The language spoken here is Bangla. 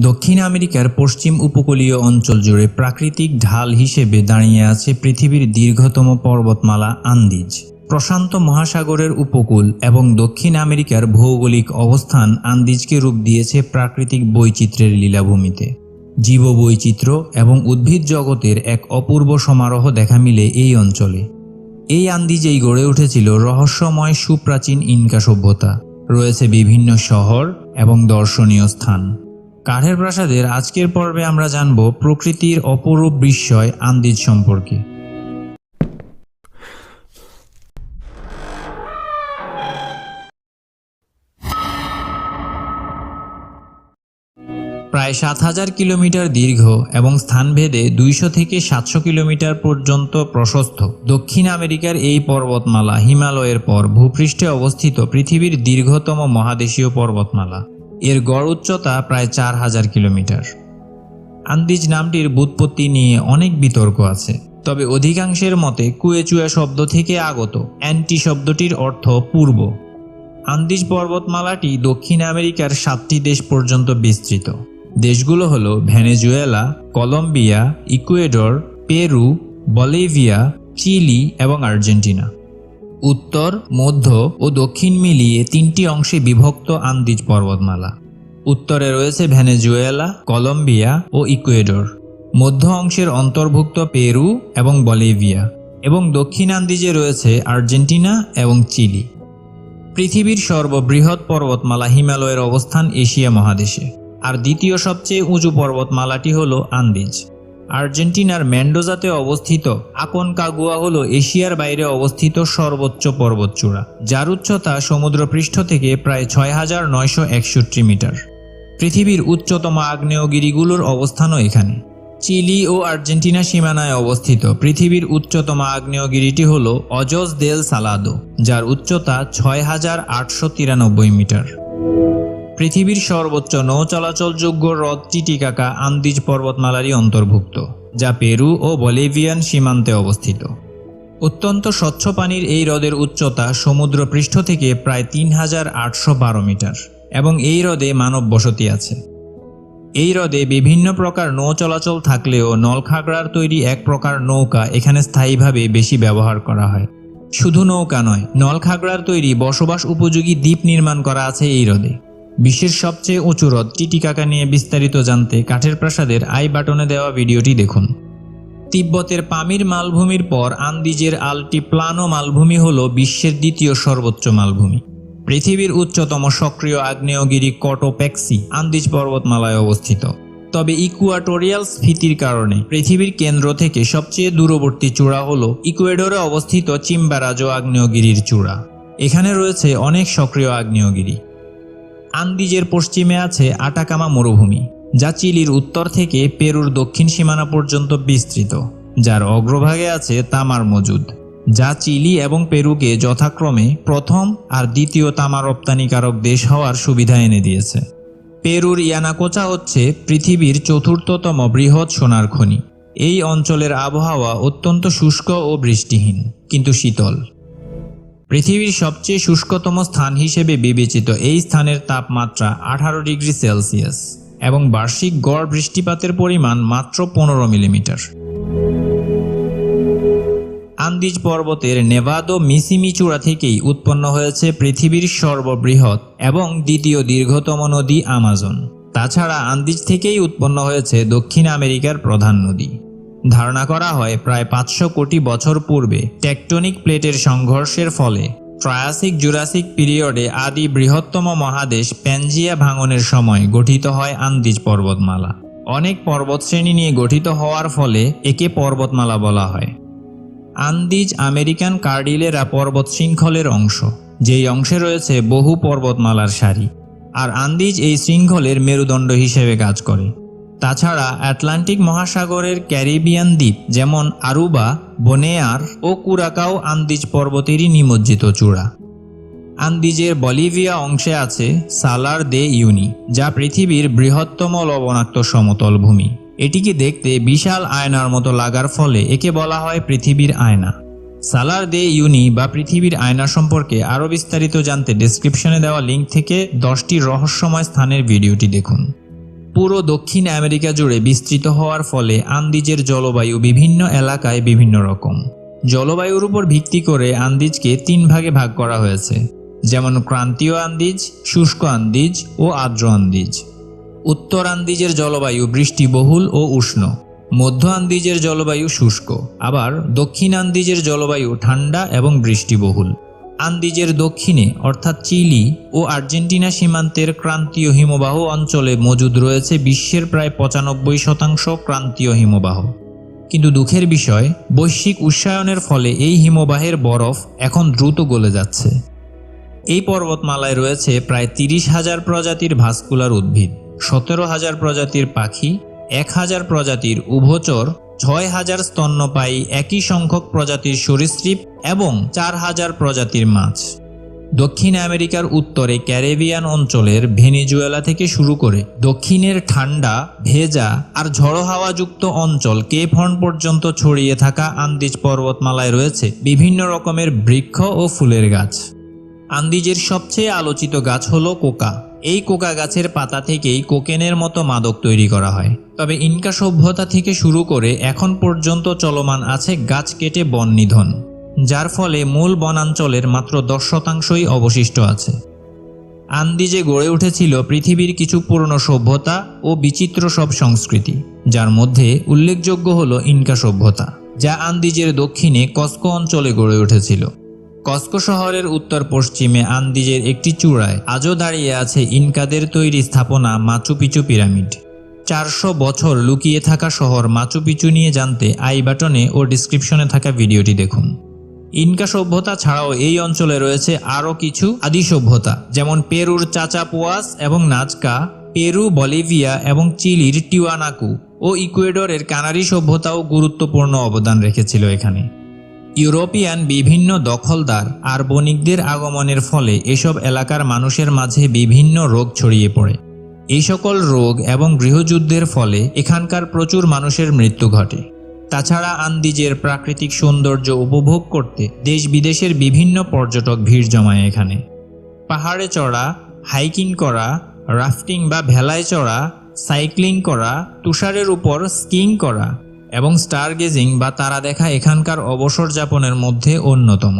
দক্ষিণ আমেরিকার পশ্চিম উপকূলীয় অঞ্চল জুড়ে প্রাকৃতিক ঢাল হিসেবে দাঁড়িয়ে আছে পৃথিবীর দীর্ঘতম পর্বতমালা আন্দিজ। প্রশান্ত মহাসাগরের উপকূল এবং দক্ষিণ আমেরিকার ভৌগোলিক অবস্থান আন্দিজকে রূপ দিয়েছে প্রাকৃতিক বৈচিত্র্যের লীলাভূমিতে। জীববৈচিত্র্য এবং উদ্ভিদ জগতের এক অপূর্ব সমারোহ দেখা মিলে এই অঞ্চলে। এই আন্দিজেই গড়ে উঠেছিল রহস্যময় সুপ্রাচীন ইনকা সভ্যতা। রয়েছে বিভিন্ন শহর এবং দর্শনীয় স্থান। কাঠের প্রাসাদের আজকের পর্বে আমরা জানব প্রকৃতির অপরূপ বিস্ময় আন্দিজ সম্পর্কে। প্রায় সাত হাজার কিলোমিটার দীর্ঘ এবং স্থানভেদে দুইশো থেকে সাতশো কিলোমিটার পর্যন্ত প্রশস্ত। দক্ষিণ আমেরিকার এই পর্বতমালা হিমালয়ের পর ভূপৃষ্ঠে অবস্থিত পৃথিবীর দীর্ঘতম মহাদেশীয় পর্বতমালা। এর গড় উচ্চতা প্রায় চার হাজার কিলোমিটার। আন্দিজ নামটির ব্যুৎপত্তি নিয়ে অনেক বিতর্ক আছে। তবে অধিকাংশের মতে, কুয়েচুয়া শব্দ থেকে আগত অ্যান্টি শব্দটির অর্থ পূর্ব। আন্দিজ পর্বতমালাটি দক্ষিণ আমেরিকার সাতটি দেশ পর্যন্ত বিস্তৃত। দেশগুলো হলো Venezuela, Colombia, Ecuador, Peru, Bolivia, Chile এবং আর্জেন্টিনা। উত্তর, মধ্য ও দক্ষিণ মিলিয়ে তিনটি অংশে বিভক্ত আন্দিজ পর্বতমালা। উত্তরে রয়েছে ভেনেজুয়েলা, কলম্বিয়া ও ইকুয়েডর। মধ্য অংশের অন্তর্ভুক্ত পেরু এবং বলিভিয়া এবং দক্ষিণ আন্দিজে রয়েছে আর্জেন্টিনা এবং চিলি। পৃথিবীর সর্ববৃহৎ পর্বতমালা হিমালয়ের অবস্থান এশিয়া মহাদেশে। আর দ্বিতীয় সবচেয়ে উঁচু পর্বতমালাটি হল আন্দিজ। আর্জেন্টিনার ম্যান্ডোজাতে অবস্থিত আকনকাগুয়া হল এশিয়ার বাইরে অবস্থিত সর্বোচ্চ পর্বতচূড়া যার উচ্চতা সমুদ্রপৃষ্ঠ থেকে প্রায় ছয় হাজার নয়শো একষট্টি মিটার। পৃথিবীর উচ্চতম আগ্নেয়গিরিগুলোর অবস্থানও এখানে। চিলি ও আর্জেন্টিনা সীমানায় অবস্থিত পৃথিবীর উচ্চতম আগ্নেয়গিরিটি হল অজস দেল সালাদো, যার উচ্চতা ছয় হাজার আটশো তিরানব্বই মিটার। পৃথিবীর সর্বোচ্চ নৌ চলাচলযোগ্য হ্রদ টিটিকাকা আন্দিজ পর্বতমালারই অন্তর্ভুক্ত, যা পেরু ও বলিভিয়ান সীমান্তে অবস্থিত। অত্যন্ত স্বচ্ছ পানির এই হ্রদের উচ্চতা সমুদ্র পৃষ্ঠ থেকে প্রায় তিন হাজার আটশো বারো মিটার, এবং এই হ্রদে মানব বসতি আছে। এই হ্রদে বিভিন্ন প্রকার নৌ চলাচল থাকলেও নলখাগড়ার তৈরি এক প্রকার নৌকা এখানে স্থায়ীভাবে বেশি ব্যবহার করা হয়। শুধু নৌকা নয়, নলখাগড়ার তৈরি বসবাস উপযোগী দ্বীপ নির্মাণ করা আছে এই হ্রদে। বিশ্বের সবচেয়ে উঁচু হ্রদ টিটিকাকা নিয়ে বিস্তারিত জানতে কাঠের প্রাসাদের আই বাটনে দেওয়া ভিডিওটি দেখুন। তিব্বতের পামির মালভূমির পর আন্দিজের আলটিপ্লানো মালভূমি হল বিশ্বের দ্বিতীয় সর্বোচ্চ মালভূমি। পৃথিবীর উচ্চতম সক্রিয় আগ্নেয়গিরি কটোপ্যাক্সি আন্দিজ পর্বতমালায় অবস্থিত। তবে ইকুয়াটোরিয়াল স্ফীতির কারণে পৃথিবীর কেন্দ্র থেকে সবচেয়ে দূরবর্তী চূড়া হল ইকুয়েডরে অবস্থিত চিম্বারাজো আগ্নেয়গিরির চূড়া। এখানে রয়েছে অনেক সক্রিয় আগ্নেয়গিরি। আন্দিজের পশ্চিমে আছে আটাকামা মরুভূমি, যা চিলির উত্তর থেকে পেরুর দক্ষিণ সীমানা পর্যন্ত বিস্তৃত, যার অগ্রভাগে আছে তামার মজুদ, যা চিলি এবং পেরুকে যথাক্রমে প্রথম আর দ্বিতীয় তামা রপ্তানিকারক দেশ হওয়ার সুবিধা এনে দিয়েছে। পেরুর ইয়ানাকোচা হচ্ছে পৃথিবীর চতুর্থতম বৃহৎ সোনার খনি। এই অঞ্চলের আবহাওয়া অত্যন্ত শুষ্ক ও বৃষ্টিহীন, কিন্তু শীতল। পৃথিবীর সবচেয়ে শুষ্কতম স্থান হিসেবে বিবেচিত এই স্থানের তাপমাত্রা আঠারো ডিগ্রি সেলসিয়াস এবং বার্ষিক গড় বৃষ্টিপাতের পরিমাণ মাত্র পনেরো মিলিমিটার। আন্দিজ পর্বতের নেভাদো মিসিমি চূড়া থেকেই উৎপন্ন হয়েছে পৃথিবীর সর্ববৃহৎ এবং দ্বিতীয় দীর্ঘতম নদী আমাজন। তাছাড়া আন্দিজ থেকেই উৎপন্ন হয়েছে দক্ষিণ আমেরিকার প্রধান নদী। ধারণা করা হয় প্রায় পাঁচশো কোটি বছর পূর্বে টেকটনিক প্লেটের সংঘর্ষের ফলে ট্রায়াসিক জুরাসিক পিরিয়ডে আদি বৃহত্তম মহাদেশ প্যানজিয়া ভাঙনের সময় গঠিত হয় আন্দিজ পর্বতমালা। অনেক পর্বতশ্রেণী নিয়ে গঠিত হওয়ার ফলে একে পর্বতমালা বলা হয়। আন্দিজ আমেরিকান কার্ডিলেরা পর্বত শৃঙ্খলের অংশ, যেই অংশে রয়েছে বহু পর্বতমালার সারি। আর আন্দিজ এই শৃঙ্খলের মেরুদণ্ড হিসেবে কাজ করে। তাছাড়া আটলান্টিক মহাসাগরের ক্যারিবিয়ান দ্বীপ যেমন আরুবা, বনেয়ার ও কুরাকাও আন্দিজ পর্বতেরই নিমজ্জিত চূড়া। আন্দিজের বলিভিয়া অংশে আছে সালার দে ইউনি, যা পৃথিবীর বৃহত্তম লবণাক্ত সমতল ভূমি। এটিকে দেখতে বিশাল আয়নার মতো লাগার ফলে একে বলা হয় পৃথিবীর আয়না। সালার দে ইউনি বা পৃথিবীর আয়না সম্পর্কে আরও বিস্তারিত জানতে ডেসক্রিপশনে দেওয়া লিঙ্ক থেকে দশটি রহস্যময় স্থানের ভিডিওটি দেখুন। পুরো দক্ষিণ আমেরিকা জুড়ে বিস্তৃত হওয়ার ফলে আন্দিজের জলবায়ু বিভিন্ন এলাকায় বিভিন্ন রকম। জলবায়ুর উপর ভিত্তি করে আন্দিজকে তিন ভাগে ভাগ করা হয়েছে, যেমন ক্রান্তীয় আন্দিজ, শুষ্ক আন্দিজ ও আর্দ্র আন্দিজ। উত্তর আন্দিজের জলবায়ু বৃষ্টিবহুল ও উষ্ণ, মধ্য আন্দিজের জলবায়ু শুষ্ক, আবার দক্ষিণ আন্দিজের জলবায়ু ঠান্ডা এবং বৃষ্টিবহুল। আন্দিজের দক্ষিণে, অর্থাৎ চিলি ও আর্জেন্টিনা সীমান্তের ক্রান্তীয় হিমবাহ অঞ্চলে মজুদ রয়েছে বিশ্বের প্রায় পঁচানব্বই শতাংশ ক্রান্তীয় হিমবাহ। কিন্তু দুঃখের বিষয়, বৈশ্বিক উষ্ণায়নের ফলে এই হিমবাহের বরফ এখন দ্রুত গলে যাচ্ছে। এই পর্বতমালায় রয়েছে প্রায় তিরিশ হাজার প্রজাতির ভাস্কুলার উদ্ভিদ, সতেরো হাজার প্রজাতির পাখি, এক হাজার প্রজাতির উভচর ছয় হাজার স্তন্যপায়ী একই সংখ্যক প্রজাতির সরীসৃপ এবং চার হাজার প্রজাতির মাছ। দক্ষিণ আমেরিকার উত্তরে ক্যারেবিয়ান অঞ্চলের ভেনিজুয়েলা থেকে শুরু করে দক্ষিণের ঠান্ডা, ভেজা আর ঝড়ো হাওয়াযুক্ত অঞ্চল কেপ হর্ন পর্যন্ত ছড়িয়ে থাকা আন্দিজ পর্বতমালায় রয়েছে বিভিন্ন রকমের বৃক্ষ ও ফুলের গাছ। আন্দিজের সবচেয়ে আলোচিত গাছ হলো কোকা। এই কোকা গাছের পাতা থেকেই কোকেনের মতো মাদক তৈরি করা হয়। তবে ইনকা সভ্যতা থেকে শুরু করে এখন পর্যন্ত চলমান আছে গাছ কেটে বন নিধন, যার ফলে মূল বনাঞ্চলের মাত্র দশ শতাংশই অবশিষ্ট আছে। আন্দিজে গড়ে উঠেছিল পৃথিবীর কিছু পুরনো সভ্যতা ও বিচিত্র সব সংস্কৃতি, যার মধ্যে উল্লেখযোগ্য হল ইনকা সভ্যতা, যা আন্দিজের দক্ষিণে কস্কো অঞ্চলে গড়ে উঠেছিল। কস্কো শহরের উত্তর পশ্চিমে আন্দিজের একটি চূড়ায় আজও দাঁড়িয়ে আছে ইনকাদের তৈরি স্থাপনা মাচু পিচু পিরামিড। চারশো বছর লুকিয়ে থাকা শহর মাচু পিচু নিয়ে জানতে আই বাটনে ও ডিসক্রিপশনে থাকা ভিডিওটি দেখুন। ইনকা সভ্যতা ছাড়াও এই অঞ্চলে রয়েছে আরও কিছু আদি সভ্যতা, যেমন পেরুর চাচাপোয়াস এবং নাজকা, পেরু, বলিভিয়া এবং চিলির টিওয়ানাকু ও ইকুয়েডরের কানারি সভ্যতাও গুরুত্বপূর্ণ অবদান রেখেছিল এখানে। ইউরোপিয়ান বিভিন্ন দখলদার আর বণিকদের আগমনের ফলে এসব এলাকার মানুষের মাঝে বিভিন্ন রোগ ছড়িয়ে পড়ে। এই সকল রোগ এবং গৃহযুদ্ধের ফলে এখানকার প্রচুর মানুষের মৃত্যু ঘটে। তাছাড়া আন্দিজের প্রাকৃতিক সৌন্দর্য উপভোগ করতে দেশ বিদেশের বিভিন্ন পর্যটক ভিড় জমায় এখানে। পাহাড়ে চড়া, হাইকিং করা, রাফটিং বা ভেলায় চড়া, সাইক্লিং করা, তুষারের উপর স্কিং করা এবং স্টার গেজিং বা তারা দেখা এখানকার অবসর যাপনের মধ্যে অন্যতম।